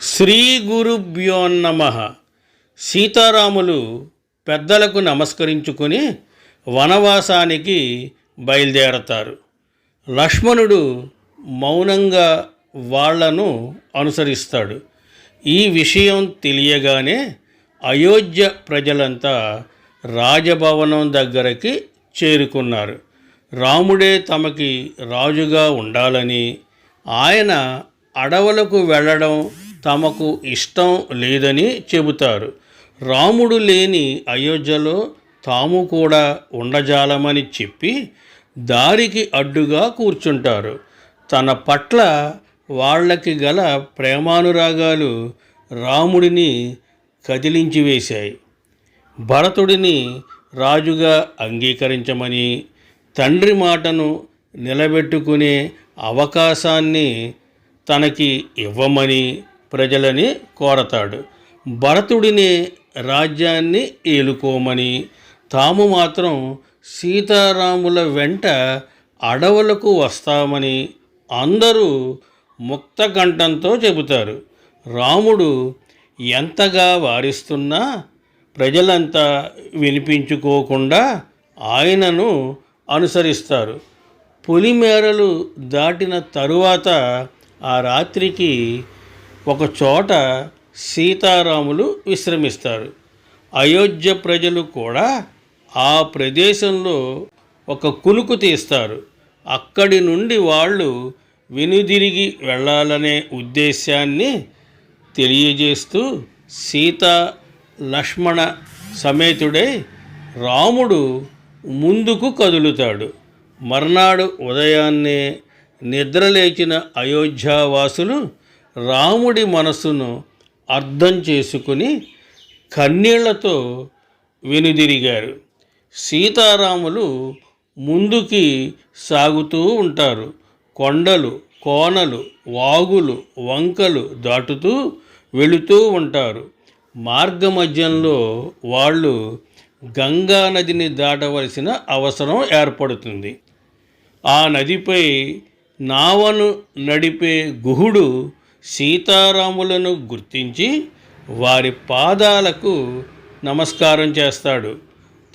శ్రీ గురుభ్యోన్నమ సీతారాములు పెద్దలకు నమస్కరించుకొని వనవాసానికి బయలుదేరతారు. లక్ష్మణుడు మౌనంగా వాళ్ళను అనుసరిస్తాడు. ఈ విషయం తెలియగానే అయోధ్య ప్రజలంతా రాజభవనం దగ్గరకి చేరుకున్నారు. రాముడే తమకి రాజుగా ఉండాలని ఆయన అడవులకు వెళ్ళడం తమకు ఇష్టం లేదని చెబుతారు. రాముడు లేని అయోధ్యలో తాము కూడా ఉండజాలమని చెప్పి దారికి అడ్డుగా కూర్చుంటారు. తన పట్ల వాళ్ళకి గల ప్రేమానురాగాలు రాముడిని కదిలించి వేశాయి. భరతుడిని రాజుగా అంగీకరించమని తండ్రి మాటను నిలబెట్టుకునే అవకాశాన్ని తనకి ఇవ్వమని ప్రజలని కోరతాడు. భరతుడిని రాజ్యాన్ని ఏలుకోమని తాము మాత్రం సీతారాముల వెంట అడవులకు వస్తామని అందరూ ముక్తకంఠంతో చెబుతారు. రాముడు ఎంతగా వారిస్తున్నా ప్రజలంతా వినిపించుకోకుండా ఆయనను అనుసరిస్తారు. పులిమేరలు దాటిన తరువాత ఆ రాత్రికి ఒక చోట సీతారాములు విశ్రమిస్తారు. అయోధ్య ప్రజలు కూడా ఆ ప్రదేశంలో ఒక కునుకు తీస్తారు. అక్కడి నుండి వాళ్ళు వెనుదిరిగి వెళ్ళాలనే ఉద్దేశాన్ని తెలియజేస్తూ సీత లక్ష్మణ సమేతుడై రాముడు ముందుకు కదులుతాడు. మర్నాడు ఉదయాన్నే నిద్రలేచిన అయోధ్యావాసులు రాముడి మనసును అర్థం చేసుకుని కన్నీళ్ళతో వెనుదిరిగారు. సీతారాములు ముందుకి సాగుతూ ఉంటారు. కొండలు కోనలు వాగులు వంకలు దాటుతూ వెళుతూ ఉంటారు. మార్గమధ్యంలో వాళ్ళు గంగా నదిని దాటవలసిన అవసరం ఏర్పడుతుంది. ఆ నదిపై నావను నడిపే గుహుడు సీతారాములను గుర్తించి వారి పాదాలకు నమస్కారం చేస్తాడు.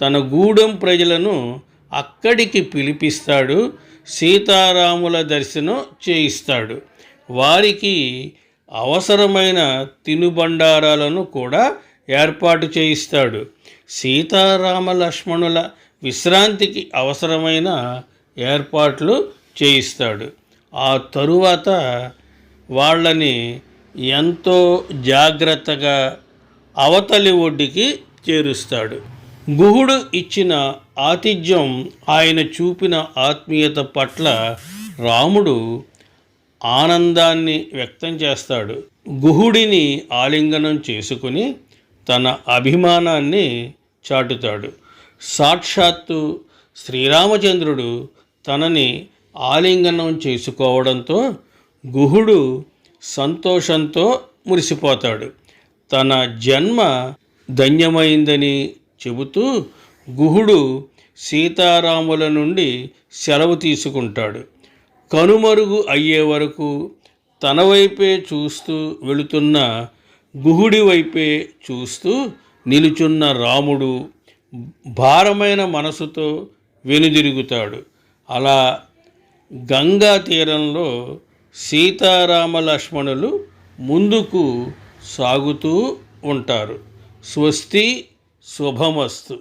తన గూడెం ప్రజలను అక్కడికి పిలిపిస్తాడు. సీతారాముల దర్శనం చేయిస్తాడు. వారికి అవసరమైన తినుబండారాలను కూడా ఏర్పాటు చేయిస్తాడు. సీతారామ లక్ష్మణుల విశ్రాంతికి అవసరమైన ఏర్పాట్లు చేయిస్తాడు. ఆ తరువాత వాళ్ళని ఎంతో జాగ్రత్తగా అవతలి ఒడ్డుకి చేరుస్తాడు. గుహుడు ఇచ్చిన ఆతిథ్యం ఆయన చూపిన ఆత్మీయత పట్ల రాముడు ఆనందాన్ని వ్యక్తం చేస్తాడు. గుహుడిని ఆలింగనం చేసుకుని తన అభిమానాన్ని చాటుతాడు. సాక్షాత్తు శ్రీరామచంద్రుడు తనని ఆలింగనం చేసుకోవడంతో గుహుడు సంతోషంతో మురిసిపోతాడు. తన జన్మ ధన్యమైందని చెబుతూ గుహుడు సీతారాముల నుండి సెలవు తీసుకుంటాడు. కనుమరుగు అయ్యే వరకు తన వైపే చూస్తూ వెళుతున్న గుహుడి వైపే చూస్తూ నిలుచున్న రాముడు భారమైన మనసుతో వెనుదిరుగుతాడు. అలా గంగా తీరంలో సీతారామ లక్ష్మణులు ముందుకు సాగుతూ ఉంటారు. స్వస్తి శుభమస్తు.